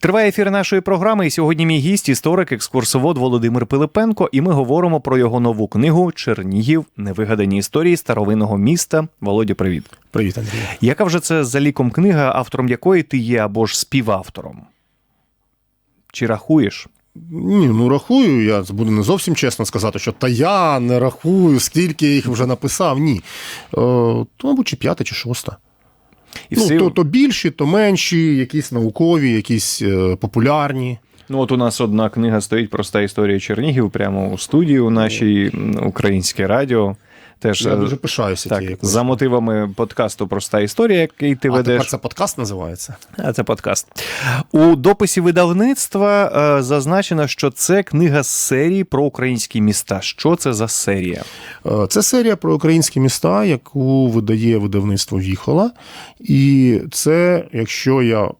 Триває ефір нашої програми, і сьогодні мій гість, історик, екскурсовод Володимир Пилипенко, і ми говоримо про його нову книгу Чернігів невигадані історії старовинного міста. Володя, привіт. Привіт, Андрій. Яка вже це за ліком книга, автором якої ти є або ж співавтором? Чи рахуєш? Ні, ну рахую, я буду не зовсім чесно сказати, що та я не рахую, скільки я їх вже написав. Ні. Е, то, мабуть, чи п'ята, чи шоста. І ну, всі- то, то більші, то менші, якісь наукові, якісь е, популярні. Ну, от у нас одна книга стоїть Проста історія Чернігів прямо у студії у нашій українське радіо. Теж Я е, дуже пишаюся так, тією за мотивами подкасту Проста історія, який ти А ведеш. тепер це подкаст називається? А це подкаст. У дописі видавництва е, зазначено, що це книга з серії про українські міста. Що це за серія? Е, Це серія про українські міста, яку видає видавництво Віхола. І це, якщо я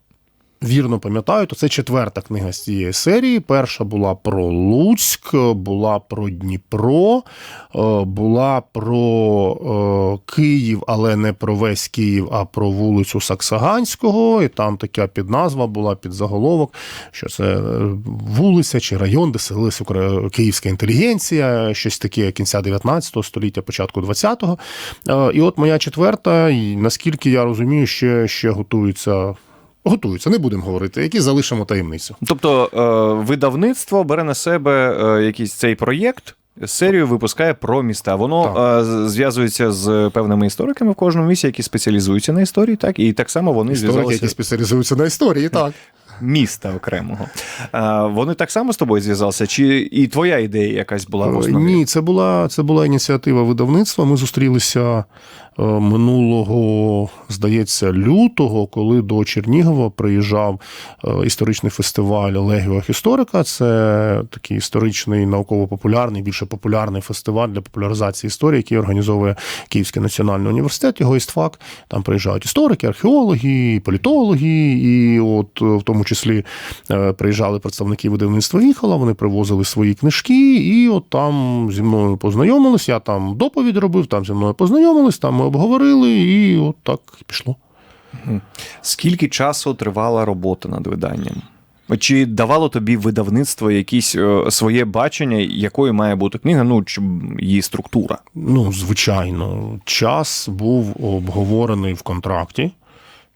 вірно пам'ятаю, то це четверта книга з цієї серії. Перша була про Луцьк, була про Дніпро, е, була про е, Київ, але не про весь Київ, а про вулицю Саксаганського. І там така підназва була під заголовок, що це е, вулиця чи район, де селилася укра- київська інтелігенція, щось таке кінця 19 століття, початку 20-го. Е, І от моя четверта, і наскільки я розумію, ще, ще готується. Готуються, не будемо говорити, які залишимо таємницю. Тобто е, видавництво бере на себе е, якийсь цей проєкт. Серію випускає про міста. Воно е, зв'язується з певними істориками в кожному місці, які спеціалізуються на історії, так і так само вони Історики, зв'язалися які спеціалізуються на історії, так. міста окремого. Вони так само з тобою зв'язалися? Чи і твоя ідея якась була в основі? Ні, це була, це була ініціатива видавництва. Ми зустрілися минулого, здається, лютого, коли до Чернігова приїжджав е, історичний фестиваль Легіох історика. Це такий історичний, науково-популярний, більше популярний фестиваль для популяризації історії, який організовує Київський національний університет, його істфак. Там приїжджають історики, археологи, політологи, і от е, в тому числі е, приїжджали представники видавництва Віхола, вони привозили свої книжки, і от там зі мною познайомились. Я там доповідь робив, там зі мною познайомились, там ми обговорили, і от так і пішло. Скільки часу тривала робота над виданням? Чи давало тобі видавництво якісь е, своє бачення, якою має бути книга, ну чи її структура? Ну, звичайно, час був обговорений в контракті.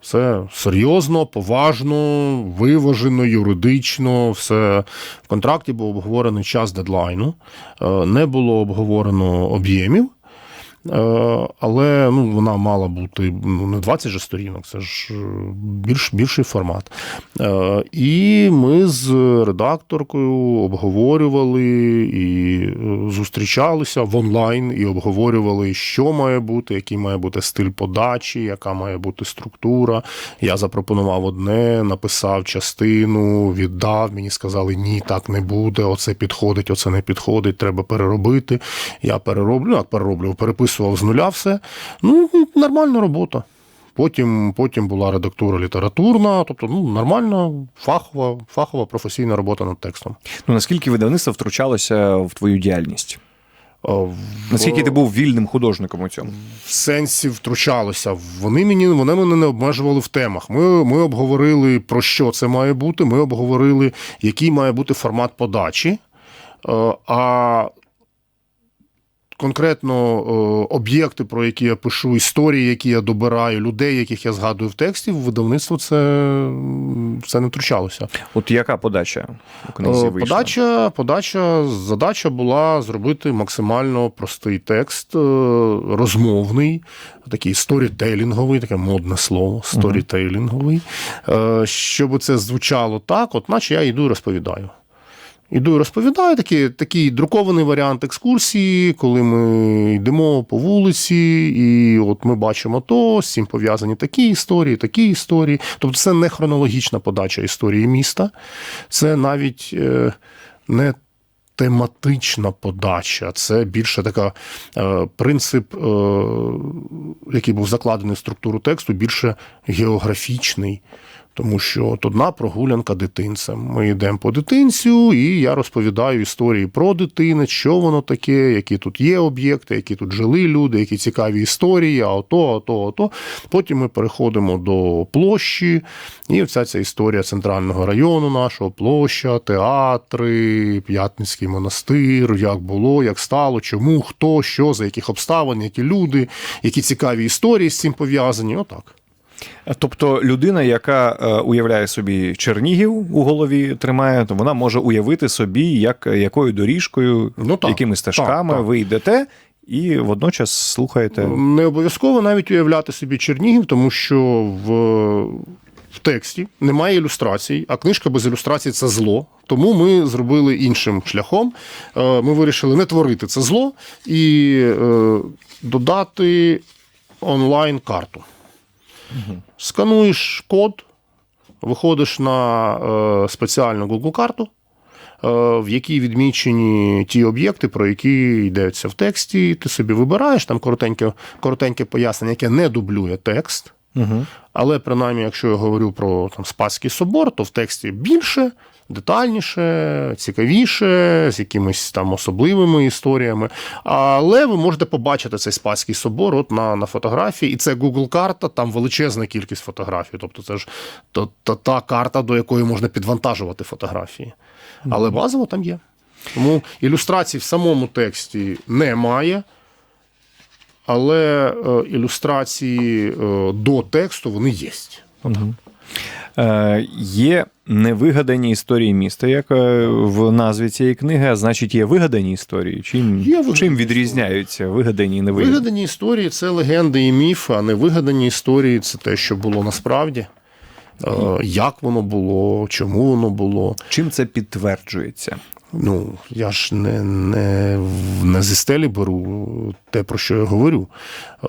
Все серйозно, поважно, виважено, юридично. Все в контракті був обговорений час дедлайну, Е, не було обговорено об'ємів. Е, Але ну, вона мала бути ну, не 20 же сторінок, це ж е, більш, більший формат. Е, І ми з редакторкою обговорювали і зустрічалися в онлайн і обговорювали, що має бути, який має бути стиль подачі, яка має бути структура. Я запропонував одне, написав частину, віддав. Мені сказали, ні, так не буде. Оце підходить, оце не підходить, треба переробити. Я перероблю, ну, перероблю, переписував з нуля все. Ну, нормальна робота. Потім, потім була редактура літературна, тобто ну, нормальна, фахова, фахова професійна робота над текстом. Ну наскільки видавництво втручалося в твою діяльність? В- Наскільки ти був вільним художником у цьому? в сенсі втручалися. Вони мені вони мене не обмежували в темах. Ми, ми обговорили про що це має бути. Ми обговорили, який має бути формат подачі. Е, А конкретно е, об'єкти, про які я пишу, історії, які я добираю, людей, яких я згадую в тексті, в видавництво це, це не втручалося. От яка подача у книзі Е, вийшла? Подача, подача, задача була зробити максимально простий текст, е, розмовний, такий сторітейлінговий, таке модне слово, сторітейлінговий. Щоб це звучало так, от наче я йду і розповідаю. Іду і розповідаю такий, такий друкований варіант екскурсії, коли ми йдемо по вулиці, і от ми бачимо то, з цим пов'язані такі історії, такі історії. Тобто це не хронологічна подача історії міста, це навіть е, не тематична подача, це більше така е, принцип, е, який був закладений в структуру тексту, більше географічний. Тому що от одна прогулянка дитинцем. Ми йдемо по дитинцю, і я розповідаю історії про дитинець, що воно таке, які тут є об'єкти, які тут жили люди, які цікаві історії, а ото, ото, ото. Потім ми переходимо до площі, і вся ця історія центрального району нашого, площа, театри, П'ятницький монастир, як було, як стало, чому, хто, що, за яких обставин, які люди, які цікаві історії з цим пов'язані. Отак. Тобто людина, яка е, уявляє собі Чернігів у голові тримає, то вона може уявити собі, як, якою доріжкою, Ну, так. якими стежками Так, так. ви йдете, і водночас слухаєте. Не обов'язково навіть уявляти собі Чернігів, тому що в, в тексті немає ілюстрацій, а книжка без ілюстрацій це зло. Тому ми зробили іншим шляхом. Е, Ми вирішили не творити це зло і е, додати онлайн-карту. Скануєш код, виходиш на е, спеціальну Google карту, е, в якій відмічені ті об'єкти, про які йдеться в тексті. Ти собі вибираєш там коротеньке, коротеньке пояснення, яке не дублює текст. Угу. Але принаймні, якщо я говорю про там, Спасський собор, то в тексті більше, детальніше, цікавіше, з якимись там особливими історіями. Але ви можете побачити цей Спасський собор от на, на фотографії, і це Google карта, там величезна кількість фотографій. Тобто, це ж та, та, та карта, до якої можна підвантажувати фотографії. Але базово там є. Тому ілюстрацій в самому тексті немає. Але е, ілюстрації е, до тексту вони є. Е, є невигадані історії міста, як е, в назві цієї книги, а значить, є вигадані історії. Чим, Є вигадані чим відрізняються вигадані і невигадані? Вигадані історії це легенди і міфи, а не вигадані історії це те, що було насправді. Е, Як воно було, чому воно було. Чим це підтверджується? Ну, я ж не, не, не зі стелі беру те, про що я говорю. Е,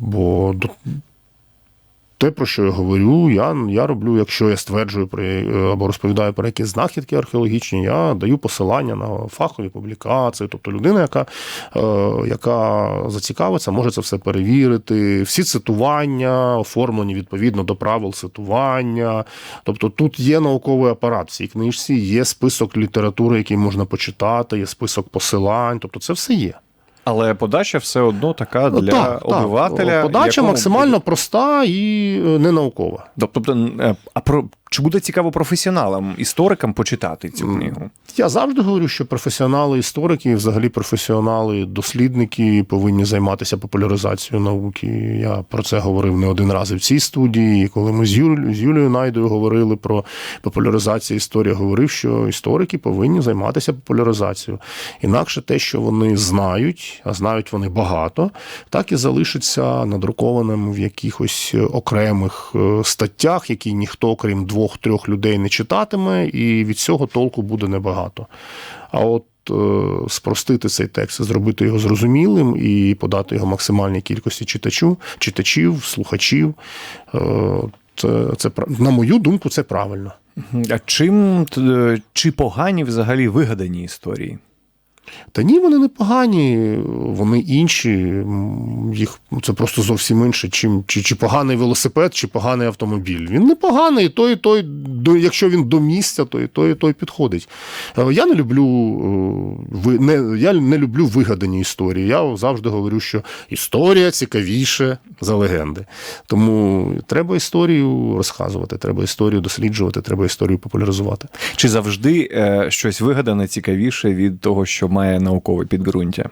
Бо те, про що я говорю, я, я роблю, якщо я стверджую про, або розповідаю про якісь знахідки археологічні, я даю посилання на фахові публікації. Тобто людина, яка, е, яка зацікавиться, може це все перевірити. Всі цитування оформлені відповідно до правил цитування. Тобто тут є науковий апарат в цій книжці, є список літератури, який можна почитати, є список посилань. Тобто це все є. Але подача все одно така Ну, для так, обивателя. Так. Подача якому максимально проста і е, ненаукова. Тобто, е, а про чи буде цікаво професіоналам, історикам почитати цю книгу? Я завжди говорю, що професіонали, історики, і взагалі професіонали, дослідники повинні займатися популяризацією науки. Я про це говорив не один раз і в цій студії. І коли ми з, Юль, з Юлією Найдою говорили про популяризацію історії, говорив, що історики повинні займатися популяризацією. Інакше те, що вони знають, а знають вони багато, так і залишиться надрукованим в якихось окремих е, статтях, які ніхто, окрім двох-трьох людей, не читатиме, і від цього толку буде небагато. А от е, спростити цей текст, зробити його зрозумілим і подати його максимальній кількості читачу, читачів, слухачів. е, Це, це на мою думку, це правильно. А чим чи погані взагалі вигадані історії? Та ні, вони не погані, вони інші. Їх це просто зовсім інше, чим чи, чи поганий велосипед, чи поганий автомобіль. Він не поганий, і той, і той, до, якщо він до місця, то і той, і той підходить. Е, Я не люблю е, не, я не люблю вигадані історії. Я завжди говорю, що історія цікавіше за легенди. Тому треба історію розказувати, треба історію досліджувати, треба історію популяризувати. Чи завжди е, щось вигадане цікавіше від того, що має наукове підґрунтя?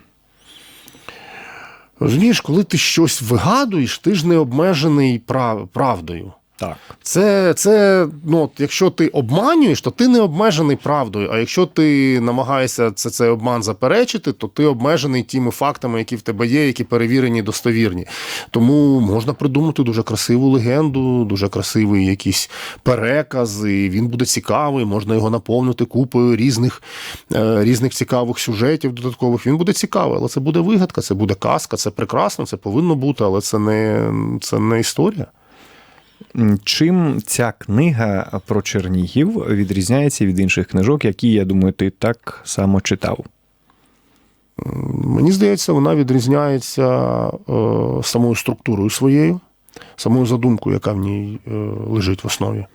Розумієш, коли ти щось вигадуєш, ти ж не обмежений прав- правдою. Так. Це, це ну, якщо ти обманюєш, то ти не обмежений правдою. А якщо ти намагаєшся це, цей обман заперечити, то ти обмежений тими фактами, які в тебе є, які перевірені, достовірні. Тому можна придумати дуже красиву легенду, дуже красивий якийсь переказ, і він буде цікавий, можна його наповнити купою різних, е, різних цікавих сюжетів додаткових. Він буде цікавий, але це буде вигадка, це буде казка, це прекрасно, це повинно бути, але це не, це не історія. Чим ця книга про Чернігів відрізняється від інших книжок, які, я думаю, ти так само читав? Мені здається, вона відрізняється е, самою структурою своєю, саму задумку, яка в ній е, лежить в основі.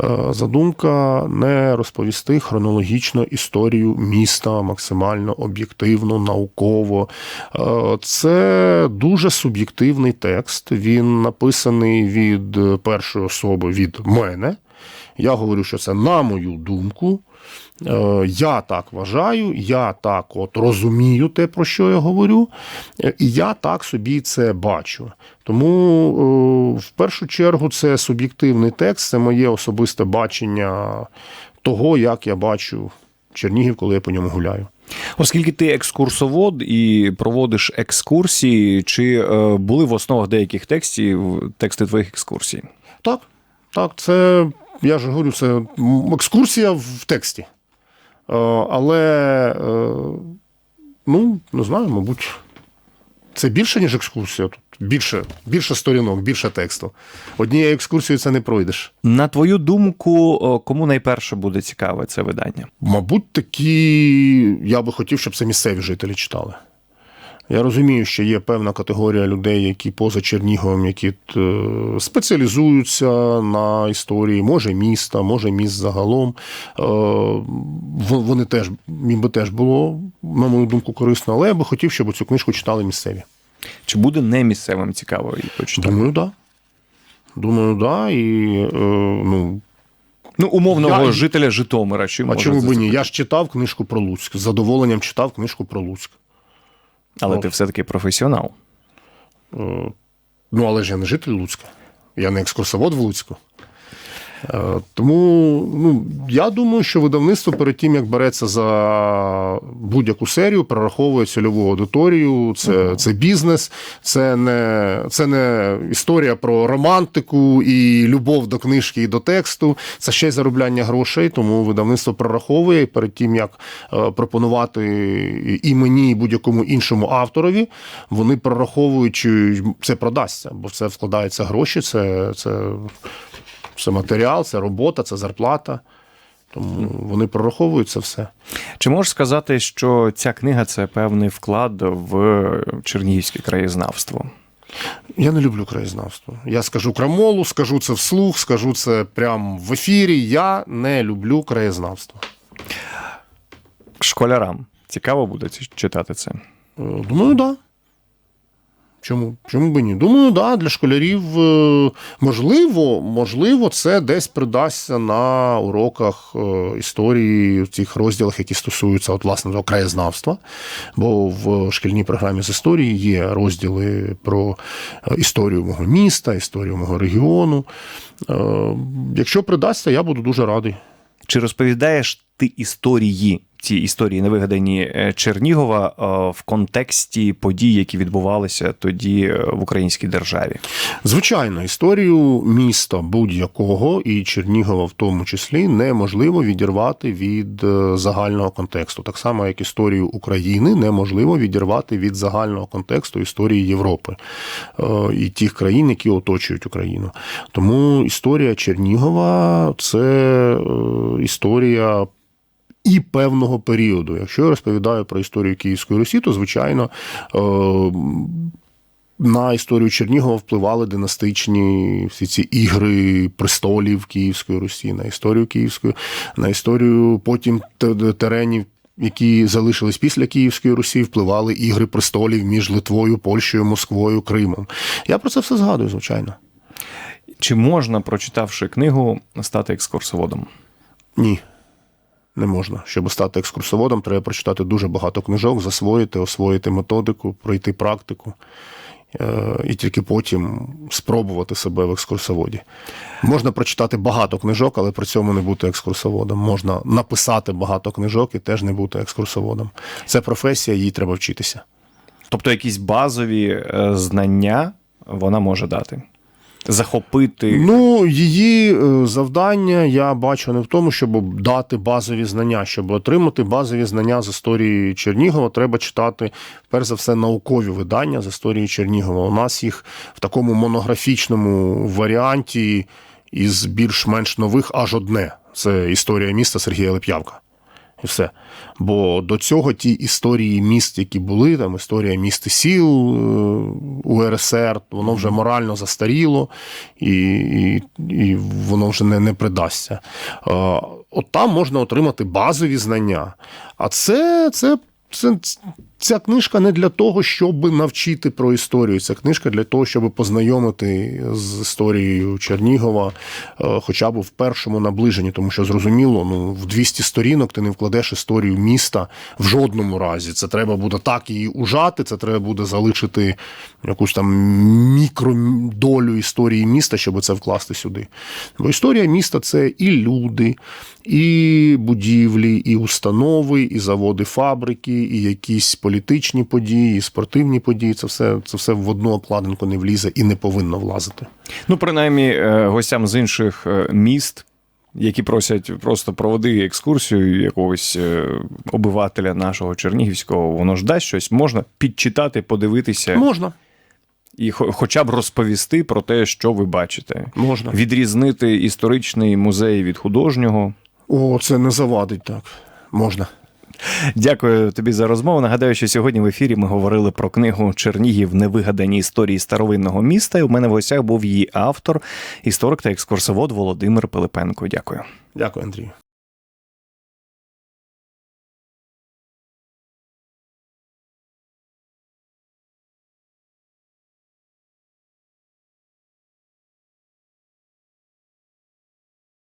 Е, Задумка не розповісти хронологічно історію міста максимально об'єктивно, науково. Е, Це дуже суб'єктивний текст. Він написаний від першої особи від мене. Я говорю, що це на мою думку. Е, Я так вважаю, я так от розумію те, про що я говорю, е, і я так собі це бачу. Тому е, в першу чергу це суб'єктивний текст, це моє особисте бачення того, як я бачу Чернігів, коли я по ньому гуляю. Оскільки ти екскурсовод і проводиш екскурсії, чи були в основах деяких текстів тексти твоїх екскурсій? Так, так, це я ж говорю, це екскурсія в тексті. Е, Але, е, ну, не знаю, мабуть, це більше, ніж екскурсія. Тут більше, більше сторінок, більше тексту. Однією екскурсією це не пройдеш. На твою думку, кому найперше буде цікаве це видання? Мабуть, такі я би хотів, щоб це місцеві жителі читали. Я розумію, що є певна категорія людей, які поза Черніговом, які е, спеціалізуються на історії, може міста, може міст загалом. Е, Вони теж їм би теж було, на мою думку, корисно, але я би хотів, щоб цю книжку читали місцеві. Чи буде не місцевим цікаво її почитати? Думаю, так. Да. Думаю, да. І е, ну, Ну, умовного Я- жителя Житомира. Чи а чому б ні? Я ж читав книжку про Луцьк. З задоволенням читав книжку про Луцьк. Але Ну. ти все-таки професіонал. Е, Ну, але ж я не житель Луцька. Я не екскурсовод в Луцьку. Е, Тому ну, я думаю, що видавництво перед тим, як береться за будь-яку серію, прораховує цільову аудиторію. Це, це бізнес, це не, це не історія про романтику і любов до книжки і до тексту. Це ще й заробляння грошей. Тому видавництво прораховує і перед тим, як е, пропонувати і мені, і будь-якому іншому авторові, вони прораховують, чи це продасться, бо в це вкладаються гроші, це, це, це матеріал, це робота, це зарплата. Тому вони прораховують це все. Чи можеш сказати, що ця книга це певний вклад в чернігівське краєзнавство? Я не люблю краєзнавство. Я скажу крамолу, скажу це вслух, скажу це прямо в ефірі. Я не люблю краєзнавство. Школярам цікаво буде читати це. Е, Думаю, да. Чому? Чому би ні? Думаю, да, для школярів е, можливо, можливо, це десь придасться на уроках е, історії в цих розділах, які стосуються от, власне того краєзнавства. Бо в шкільній програмі з історії є розділи про е, історію мого міста, історію мого регіону. Якщо придасться, я буду дуже радий. Чи розповідаєш ти історії, ці історії невигадані е, Чернігова е, в контексті подій, які відбувалися тоді е, в українській державі? Звичайно, історію міста будь-якого і Чернігова в тому числі неможливо відірвати від загального контексту. Так само, як історію України неможливо відірвати від загального контексту історії Європи і тих країн, які оточують Україну. Тому історія Чернігова це історія. І певного періоду. Якщо я розповідаю про історію Київської Русі, то звичайно е, на історію Чернігова впливали династичні всі ці ігри престолів Київської Русі, на історію Київської, на історію потім теренів. Які залишились після Київської Русі, впливали ігри престолів між Литвою, Польщею, Москвою, Кримом. Я про це все згадую, звичайно. Чи можна, прочитавши книгу, стати екскурсоводом? Ні, не можна. Щоб стати екскурсоводом, треба прочитати дуже багато книжок, засвоїти, освоїти методику, пройти практику. е, І тільки потім спробувати себе в екскурсоводі. Можна прочитати багато книжок, але при цьому не бути екскурсоводом. Можна написати багато книжок і теж не бути екскурсоводом. Це професія, їй треба вчитися. Тобто якісь базові е, знання вона може дати. Захопити. Ну, її е, завдання я бачу не в тому, щоб дати базові знання. Щоб отримати базові знання з історії Чернігова, треба читати, перш за все, наукові видання з історії Чернігова. У нас їх в такому монографічному варіанті із більш-менш нових аж одне. Це історія міста Сергія Леп'явка. І все. Бо до цього ті історії міст, які були, там історія міст і сіл у УРСР, воно вже морально застаріло і, і, і воно вже не, не придасться. Е, От там можна отримати базові знання. А це, це, це, ця книжка не для того, щоб навчити про історію. Ця книжка для того, щоб познайомити з історією Чернігова, е, хоча б в першому наближенні, тому що зрозуміло, ну в 200 сторінок ти не вкладеш історію міста в жодному разі. Це треба буде так її ужати, це треба буде залишити якусь там мікродолю історії міста, щоб це вкласти сюди. Бо історія міста це і люди, і будівлі, і установи, і заводи, фабрики, і якісь політичні події, і спортивні події. Це все, це все в одну обкладинку не влізе і не повинно влазити. Ну, принаймні, е, гостям з інших е, міст, які просять просто проведи екскурсію якогось е, обивателя нашого Чернігівського, воно ж дасть щось, можна підчитати, подивитися Можна. і хоча б розповісти про те, що ви бачите. Можна. Відрізнити історичний музей від художнього. О, це не завадить так. Можна. Дякую тобі за розмову. Нагадаю, що сьогодні в ефірі ми говорили про книгу Чернігів Невигадані історії старовинного міста. І у мене в гостях був її автор, історик та екскурсовод Володимир Пилипенко. Дякую. Дякую, Андрію.